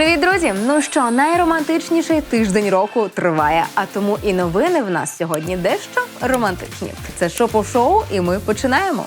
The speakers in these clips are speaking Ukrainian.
Привіт, друзі! Ну що, найромантичніший тиждень року триває, а тому і новини в нас сьогодні дещо романтичні. Це шопо-шоу, і ми починаємо.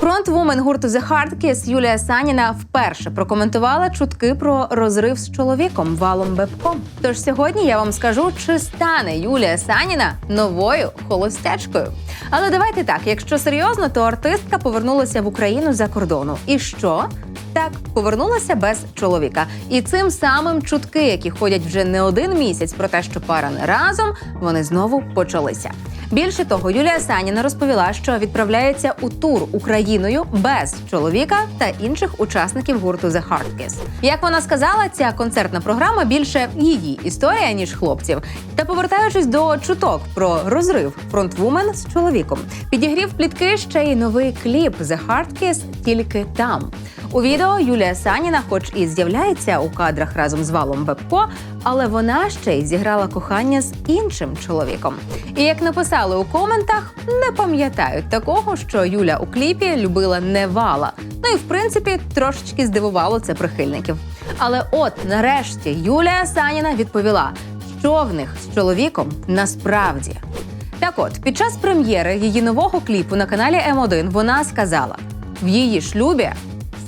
Фронтвумен гурту The Hard Kiss Юлія Саніна вперше прокоментувала чутки про розрив з чоловіком Валом Бебком. Тож сьогодні я вам скажу, чи стане Юлія Саніна новою холостячкою. Але давайте так, якщо серйозно, то артистка повернулася в Україну за кордону. І що? Так, повернулася без чоловіка. І цим самим чутки, які ходять вже не один місяць про те, що пара не разом, вони знову почалися. Більше того, Юлія Саніна розповіла, що відправляється у тур Україною без чоловіка та інших учасників гурту The Hard Kiss. Як вона сказала, ця концертна програма більше її історія ніж хлопців. Та повертаючись до чуток про розрив фронтвумен з чоловіком, підігрів плітки ще й новий кліп The Hard Kiss тільки там. У відео Юлія Саніна, хоч і з'являється у кадрах разом з Валом Бебко, але вона ще й зіграла кохання з іншим чоловіком. І як написали у коментах, не пам'ятають такого, що Юля у кліпі любила не вала. Ну і в принципі трошечки здивувало це прихильників. Але от нарешті Юлія Саніна відповіла, що в них з чоловіком насправді. Так от, під час прем'єри її нового кліпу на каналі М1 вона сказала: в її шлюбі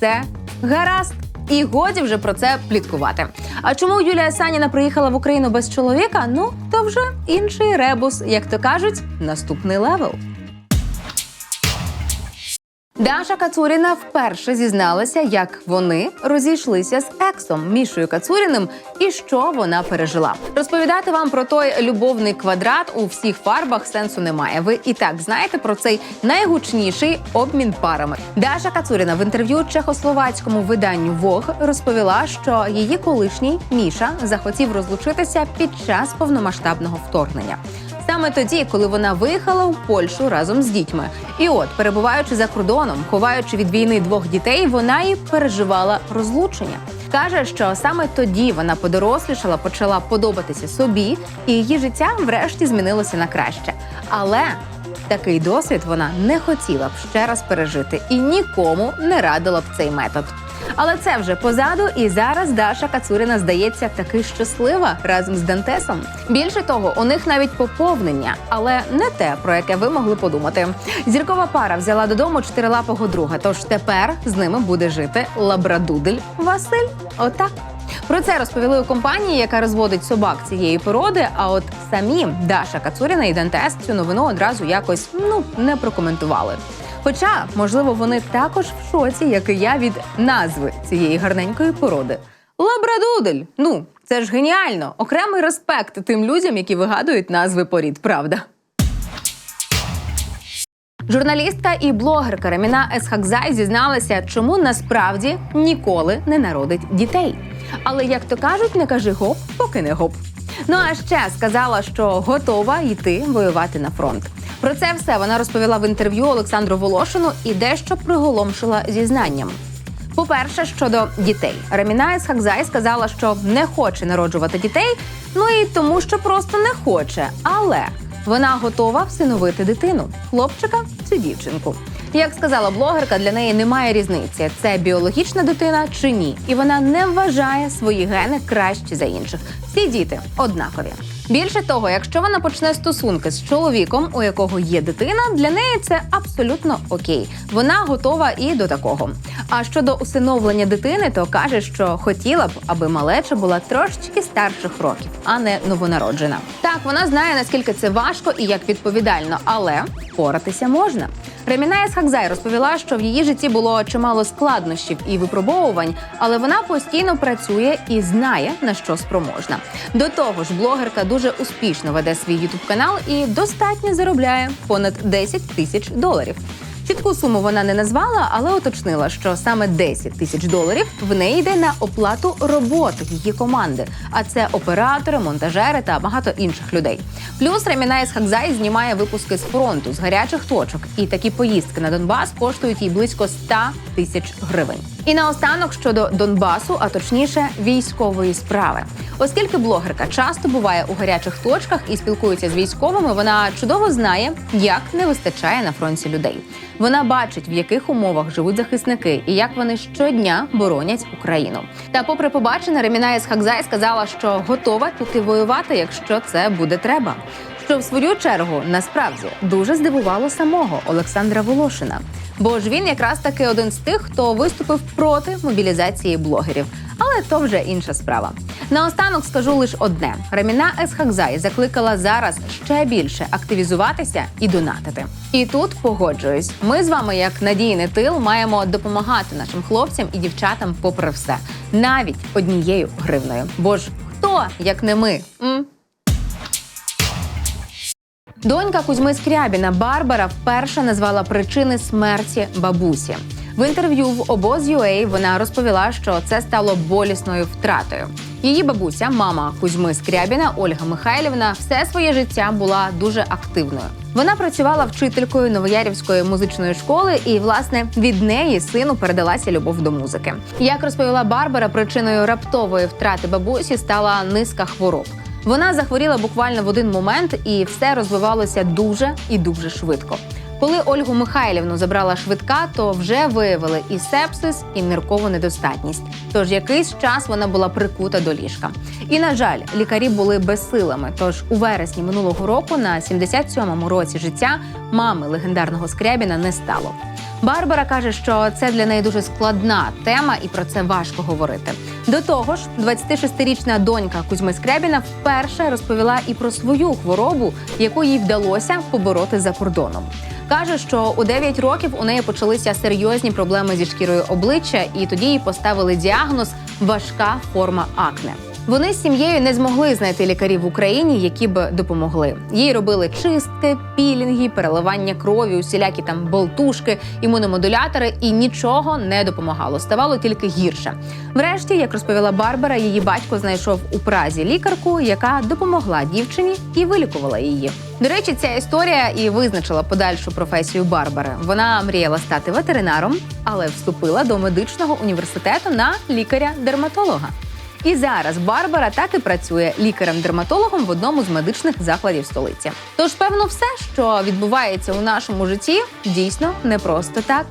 все гаразд. І годі вже про це пліткувати. А чому Юлія Саніна приїхала в Україну без чоловіка? Ну то вже інший ребус, як то кажуть, наступний левел. Даша Кацуріна вперше зізналася, як вони розійшлися з ексом Мішою Кацуріним і що вона пережила. Розповідати вам про той любовний квадрат у всіх фарбах сенсу немає. Ви і так знаєте про цей найгучніший обмін парами. Даша Кацуріна в інтерв'ю чехословацькому виданню Vogue розповіла, що її колишній Міша захотів розлучитися під час повномасштабного вторгнення. Саме тоді, коли вона виїхала в Польщу разом з дітьми. І от, перебуваючи за кордоном, ховаючи від війни двох дітей, вона і переживала розлучення. Каже, що саме тоді вона подорослішала, почала подобатися собі, і її життя врешті змінилося на краще. Але такий досвід вона не хотіла б ще раз пережити і нікому не радила б цей метод. Але це вже позаду, і зараз Даша Кацуріна здається таки щаслива разом з Дантесом. Більше того, у них навіть поповнення, але не те, про яке ви могли подумати. Зіркова пара взяла додому чотирилапого друга. Тож тепер з ними буде жити лабрадудель Василь. Отак. Про це розповіли у компанії, яка розводить собак цієї породи. А от самі Даша Кацуріна і Дантес цю новину одразу якось ну не прокоментували. Хоча, можливо, вони також в шоці, як і я від назви цієї гарненької породи. Лабрадудель. Ну, це ж геніально. Окремий респект тим людям, які вигадують назви порід, правда. Журналістка і блогерка Реміна Есхакзай зізналася, чому насправді ніколи не народить дітей. Але як то кажуть, не кажи гоп, поки не гоп. Ну а ще сказала, що готова йти воювати на фронт. Про це все вона розповіла в інтерв'ю Олександру Волошину і дещо приголомшила зізнанням. По-перше, щодо дітей, Раміна Есхакзай сказала, що не хоче народжувати дітей, ну і тому, що просто не хоче. Але вона готова всиновити дитину хлопчика чи дівчинку. Як сказала блогерка, для неї немає різниці, це біологічна дитина чи ні, і вона не вважає свої гени кращі за інших. Всі діти однакові. Більше того, якщо вона почне стосунки з чоловіком, у якого є дитина, для неї це абсолютно окей. Вона готова і до такого. А щодо усиновлення дитини, то каже, що хотіла б, аби малеча була трошечки старших років, а не новонароджена. Так, вона знає наскільки це важко і як відповідально, але впоратися можна. Реміна Схакзай розповіла, що в її житті було чимало складнощів і випробовувань, але вона постійно працює і знає на що спроможна. До того ж, блогерка дуже успішно веде свій ютуб канал і достатньо заробляє понад 10 тисяч доларів. Чітку суму вона не назвала, але уточнила, що саме 10 тисяч доларів в неї йде на оплату роботи її команди. А це оператори, монтажери та багато інших людей. Плюс Реміна Ісхакзай знімає випуски з фронту з гарячих точок, і такі поїздки на Донбас коштують їй близько 100 тисяч гривень. І наостанок щодо Донбасу, а точніше військової справи. Оскільки блогерка часто буває у гарячих точках і спілкується з військовими, вона чудово знає, як не вистачає на фронті людей. Вона бачить, в яких умовах живуть захисники і як вони щодня боронять Україну. Та, попри побачене, Реміна Ісхакзай сказала, що готова піти воювати, якщо це буде треба. Що в свою чергу насправді дуже здивувало самого Олександра Волошина. Бо ж він якраз таки один з тих, хто виступив проти мобілізації блогерів. Але то вже інша справа. Наостанок скажу лише одне: Реміна Есхакзай закликала зараз ще більше активізуватися і донатити. І тут погоджуюсь. Ми з вами, як надійний тил, маємо допомагати нашим хлопцям і дівчатам, попри все, навіть однією гривною. Бо ж хто як не ми? М? Донька Кузьми Скрябіна Барбара вперше назвала причини смерті бабусі. В інтерв'ю в обоз.ua вона розповіла, що це стало болісною втратою. Її бабуся, мама Кузьми Скрябіна Ольга Михайлівна, все своє життя була дуже активною. Вона працювала вчителькою Новоярівської музичної школи, і власне від неї сину передалася любов до музики. Як розповіла Барбара, причиною раптової втрати бабусі стала низка хвороб. Вона захворіла буквально в один момент, і все розвивалося дуже і дуже швидко. Коли Ольгу Михайлівну забрала швидка, то вже виявили і сепсис, і ниркову недостатність. Тож якийсь час вона була прикута до ліжка. І на жаль, лікарі були безсилими. Тож у вересні минулого року, на 77-му році життя, мами легендарного Скрябіна не стало. Барбара каже, що це для неї дуже складна тема, і про це важко говорити. До того ж, 26-річна донька Кузьми Скрябіна вперше розповіла і про свою хворобу, яку їй вдалося побороти за кордоном. Каже, що у 9 років у неї почалися серйозні проблеми зі шкірою обличчя, і тоді їй поставили діагноз важка форма акне. Вони з сім'єю не змогли знайти лікарів в Україні, які б допомогли. Їй робили чистки, пілінги, переливання крові, усілякі там болтушки, імуномодулятори, і нічого не допомагало. Ставало тільки гірше. Врешті, як розповіла Барбара, її батько знайшов у Празі лікарку, яка допомогла дівчині і вилікувала її. До речі, ця історія і визначила подальшу професію Барбари. Вона мріяла стати ветеринаром, але вступила до медичного університету на лікаря-дерматолога. І зараз Барбара так і працює лікарем-дерматологом в одному з медичних закладів столиці. Тож, певно, все, що відбувається у нашому житті, дійсно не просто так.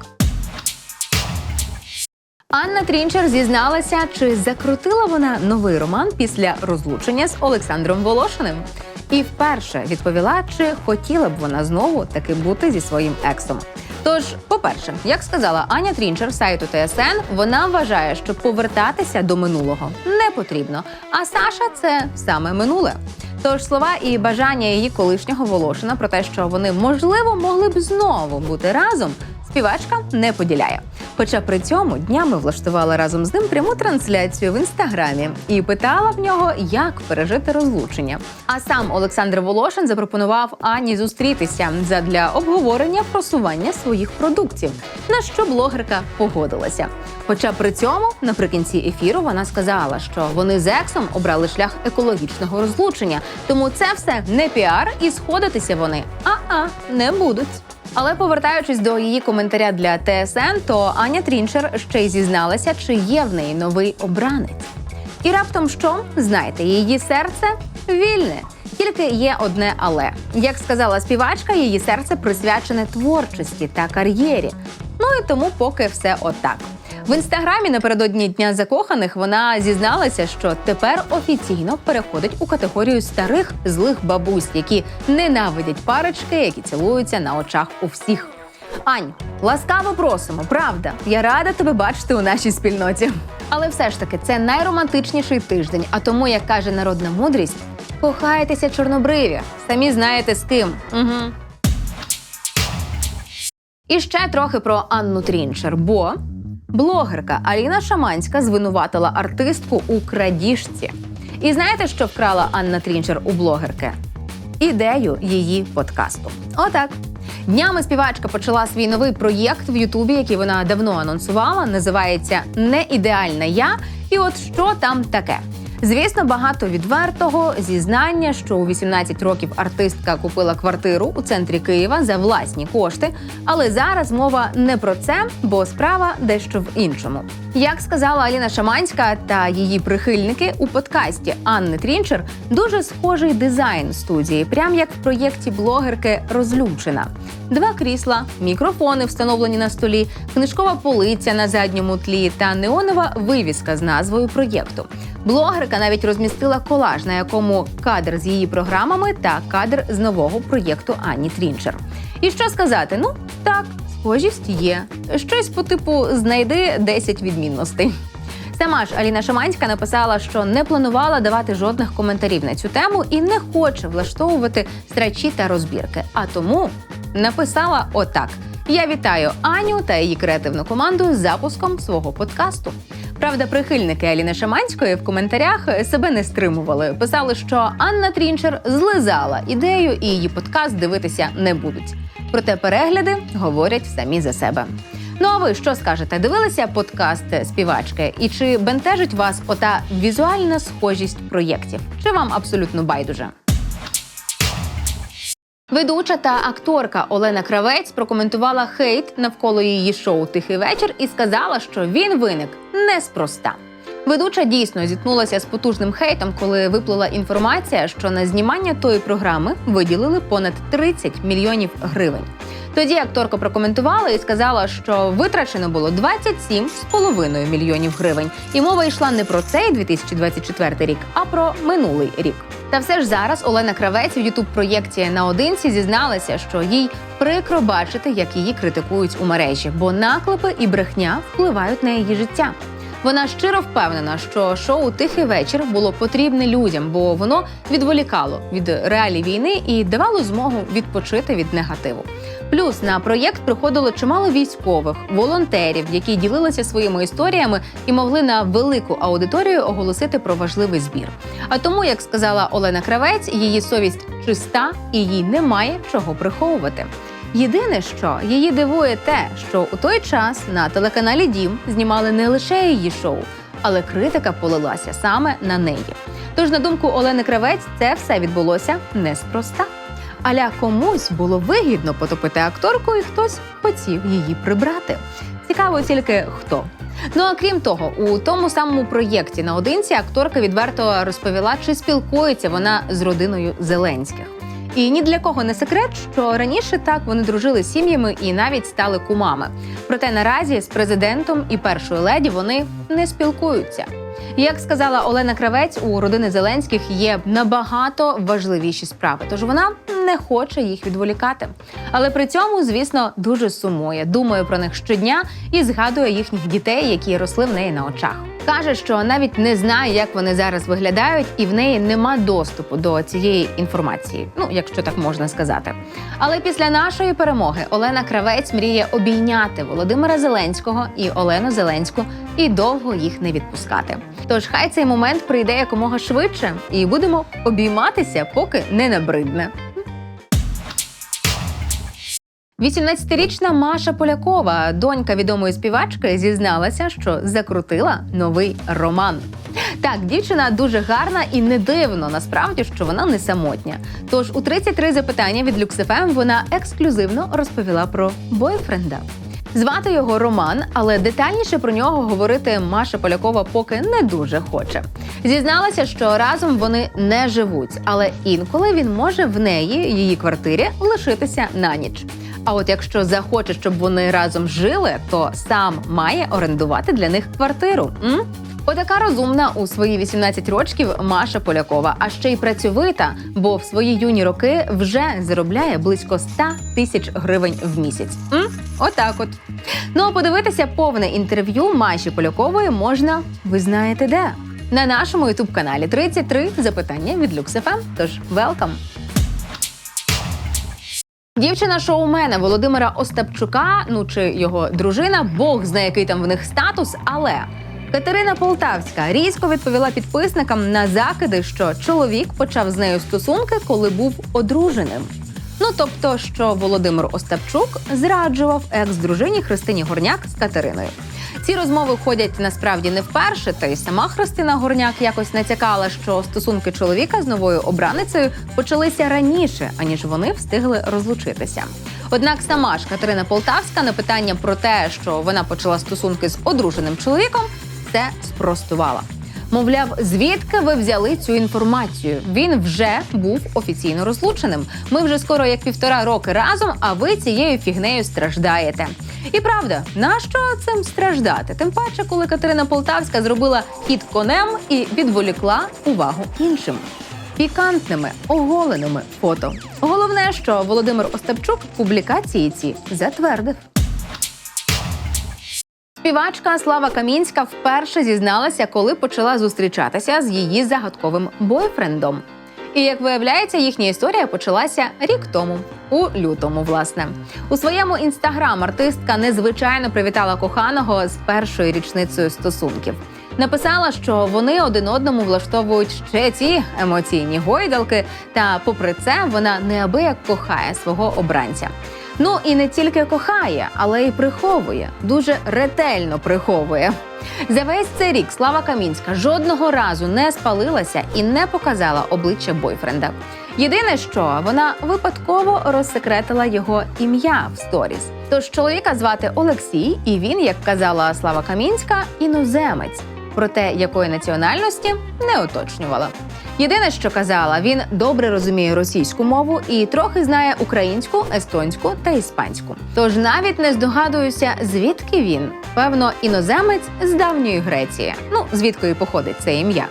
Анна Трінчер зізналася, чи закрутила вона новий роман після розлучення з Олександром Волошиним. І вперше відповіла, чи хотіла б вона знову таки бути зі своїм ексом. Тож, по-перше, як сказала Аня Трінчер сайту ТСН, вона вважає, що повертатися до минулого не потрібно. А Саша це саме минуле. Тож слова і бажання її колишнього Волошина про те, що вони можливо могли б знову бути разом, співачка не поділяє. Хоча при цьому днями влаштувала разом з ним пряму трансляцію в інстаграмі і питала в нього, як пережити розлучення. А сам Олександр Волошин запропонував Ані зустрітися задля обговорення просування своїх продуктів, на що блогерка погодилася. Хоча при цьому наприкінці ефіру вона сказала, що вони з ексом обрали шлях екологічного розлучення, тому це все не піар, і сходитися вони а-а не будуть. Але повертаючись до її коментаря для ТСН, то Аня Трінчер ще й зізналася, чи є в неї новий обранець. І раптом що знаєте, її серце вільне. Тільки є одне але як сказала співачка, її серце присвячене творчості та кар'єрі. Ну і тому поки все отак. В інстаграмі напередодні дня закоханих вона зізналася, що тепер офіційно переходить у категорію старих злих бабусь, які ненавидять парочки, які цілуються на очах у всіх. Ань, ласкаво просимо, правда. Я рада тебе бачити у нашій спільноті. Але все ж таки, це найромантичніший тиждень. А тому, як каже народна мудрість, кохайтеся чорнобриві. Самі знаєте з ким. Угу. І ще трохи про Анну Трінчер, бо блогерка Аліна Шаманська звинуватила артистку у крадіжці. І знаєте, що вкрала Анна Трінчер у блогерки? Ідею її подкасту. Отак. Днями співачка почала свій новий проєкт в Ютубі, який вона давно анонсувала. Називається Не ідеальна я. І от що там таке. Звісно, багато відвертого зізнання, що у 18 років артистка купила квартиру у центрі Києва за власні кошти. Але зараз мова не про це, бо справа дещо в іншому. Як сказала Аліна Шаманська та її прихильники у подкасті Анни Трінчер, дуже схожий дизайн студії, прям як в проєкті блогерки Розлючена. Два крісла, мікрофони встановлені на столі, книжкова полиця на задньому тлі та неонова вивіска з назвою проєкту. Блогерка навіть розмістила колаж, на якому кадр з її програмами та кадр з нового проєкту Ані Трінчер. І що сказати? Ну так, схожість є. Щось по типу знайди 10 відмінностей. Сама ж Аліна Шаманська написала, що не планувала давати жодних коментарів на цю тему і не хоче влаштовувати страчі та розбірки. А тому написала отак: я вітаю Аню та її креативну команду з запуском свого подкасту. Правда, прихильники Аліни Шаманської в коментарях себе не стримували. Писали, що Анна Трінчер злизала ідею і її подкаст дивитися не будуть. Проте перегляди говорять самі за себе. Ну а ви що скажете? Дивилися подкаст співачки? І чи бентежить вас ота візуальна схожість проєктів? Чи вам абсолютно байдуже? Ведуча та акторка Олена Кравець прокоментувала хейт навколо її шоу Тихий вечір і сказала, що він виник неспроста. Ведуча дійсно зіткнулася з потужним хейтом, коли виплила інформація, що на знімання тої програми виділили понад 30 мільйонів гривень. Тоді акторка прокоментувала і сказала, що витрачено було 27,5 мільйонів гривень, і мова йшла не про цей 2024 рік, а про минулий рік. Та все ж зараз Олена Кравець в ютуб проєкті наодинці зізналася, що їй прикро бачити, як її критикують у мережі, бо наклепи і брехня впливають на її життя. Вона щиро впевнена, що шоу Тихий вечір було потрібне людям, бо воно відволікало від реалій війни і давало змогу відпочити від негативу. Плюс на проєкт приходило чимало військових, волонтерів, які ділилися своїми історіями і могли на велику аудиторію оголосити про важливий збір. А тому, як сказала Олена Кравець, її совість чиста і їй немає чого приховувати. Єдине, що її дивує те, що у той час на телеканалі Дім знімали не лише її шоу, але критика полилася саме на неї. Тож, на думку Олени Кравець, це все відбулося неспроста. Аля комусь було вигідно потопити акторку, і хтось хотів її прибрати. Цікаво тільки хто. Ну а крім того, у тому самому проєкті наодинці акторка відверто розповіла, чи спілкується вона з родиною Зеленських. І ні для кого не секрет, що раніше так вони дружили з сім'ями і навіть стали кумами. Проте наразі з президентом і першою леді вони не спілкуються. Як сказала Олена Кравець, у родини Зеленських є набагато важливіші справи, тож вона не хоче їх відволікати. Але при цьому, звісно, дуже сумує, думає про них щодня і згадує їхніх дітей, які росли в неї на очах. Каже, що навіть не знає, як вони зараз виглядають, і в неї нема доступу до цієї інформації. Ну, якщо так можна сказати. Але після нашої перемоги Олена Кравець мріє обійняти Володимира Зеленського і Олену Зеленську і довго їх не відпускати. Тож хай цей момент прийде якомога швидше, і будемо обійматися, поки не набридне. 18-річна Маша Полякова, донька відомої співачки, зізналася, що закрутила новий роман. Так, дівчина дуже гарна і не дивно насправді, що вона не самотня. Тож у 33 запитання від LuxFM вона ексклюзивно розповіла про бойфренда. Звати його Роман, але детальніше про нього говорити Маша Полякова поки не дуже хоче. Зізналася, що разом вони не живуть, але інколи він може в неї, її квартирі, лишитися на ніч. А от якщо захоче, щоб вони разом жили, то сам має орендувати для них квартиру. М? Отака розумна у свої 18 років Маша Полякова, а ще й працьовита, бо в свої юні роки вже заробляє близько 100 тисяч гривень в місяць. М? Отак от. Ну а подивитися повне інтерв'ю Маші Полякової можна, ви знаєте де? На нашому ютуб каналі 33 запитання від LuxFM. Тож велкам! Дівчина шоумена Володимира Остапчука, ну чи його дружина, Бог знає, який там в них статус, але Катерина Полтавська різко відповіла підписникам на закиди, що чоловік почав з нею стосунки, коли був одруженим. Ну тобто, що Володимир Остапчук зраджував екс-дружині Христині Горняк з Катериною. Ці розмови ходять насправді не вперше, та й сама Христина Горняк якось натякала, що стосунки чоловіка з новою обраницею почалися раніше, аніж вони встигли розлучитися. Однак сама ж Катерина Полтавська на питання про те, що вона почала стосунки з одруженим чоловіком, це спростувала. Мовляв, звідки ви взяли цю інформацію? Він вже був офіційно розлученим. Ми вже скоро як півтора роки разом, а ви цією фігнею страждаєте. І правда, нащо цим страждати? Тим паче, коли Катерина Полтавська зробила хід конем і відволікла увагу іншим. Пікантними оголеними фото. Головне, що Володимир Остапчук публікації ці затвердив. Співачка Слава Камінська вперше зізналася, коли почала зустрічатися з її загадковим бойфрендом. І як виявляється, їхня історія почалася рік тому, у лютому. Власне, у своєму інстаграм артистка незвичайно привітала коханого з першою річницею стосунків. Написала, що вони один одному влаштовують ще ці емоційні гойдалки, та, попри це, вона неабияк кохає свого обранця. Ну і не тільки кохає, але й приховує, дуже ретельно приховує. За весь цей рік Слава Камінська жодного разу не спалилася і не показала обличчя бойфренда. Єдине, що вона випадково розсекретила його ім'я в сторіс. Тож чоловіка звати Олексій, і він, як казала Слава Камінська, іноземець. Проте якої національності не уточнювала. Єдине, що казала, він добре розуміє російську мову і трохи знає українську, естонську та іспанську. Тож навіть не здогадуюся, звідки він. Певно, іноземець з давньої Греції. Ну звідки і походить це ім'я.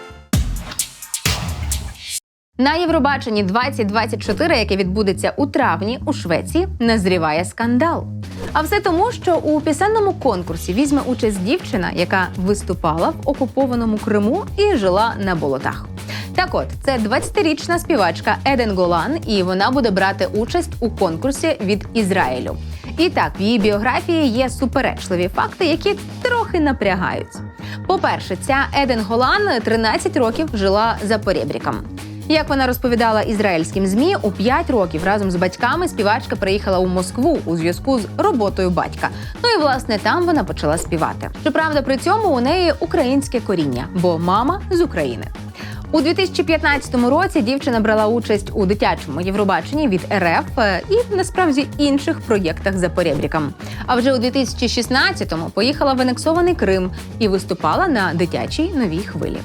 На Євробаченні 2024, яке відбудеться у травні у Швеції, назріває скандал. А все тому, що у пісенному конкурсі візьме участь дівчина, яка виступала в окупованому Криму і жила на болотах. Так от, це 20-річна співачка Еден Голан, і вона буде брати участь у конкурсі від Ізраїлю. І так, в її біографії є суперечливі факти, які трохи напрягають. По-перше, ця Еден Голан 13 років жила за поребріком. Як вона розповідала ізраїльським змі, у 5 років разом з батьками співачка приїхала у Москву у зв'язку з роботою батька. Ну і власне там вона почала співати. Щоправда, при цьому у неї українське коріння, бо мама з України. У 2015 році дівчина брала участь у дитячому Євробаченні від РФ е, і насправді інших проєктах за поребріком. А вже у 2016-му поїхала в анексований Крим і виступала на дитячій новій хвилі.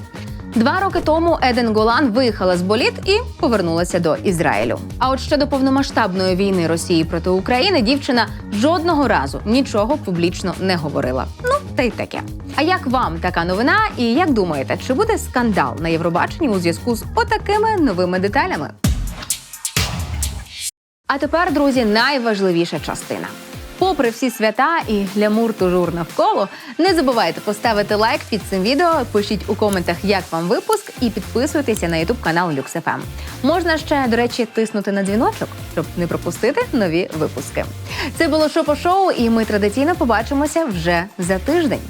Два роки тому Еден Голан виїхала з боліт і повернулася до Ізраїлю. А от щодо повномасштабної війни Росії проти України дівчина жодного разу нічого публічно не говорила. Ну та й таке. А як вам така новина? І як думаєте, чи буде скандал на Євробаченні у зв'язку з отакими новими деталями? А тепер, друзі, найважливіша частина. Попри всі свята і глямур тужур навколо, не забувайте поставити лайк під цим відео, пишіть у коментах, як вам випуск, і підписуйтеся на ютуб канал LuxFM. Можна ще, до речі, тиснути на дзвіночок, щоб не пропустити нові випуски. Це було Шопо Шоу, і ми традиційно побачимося вже за тиждень.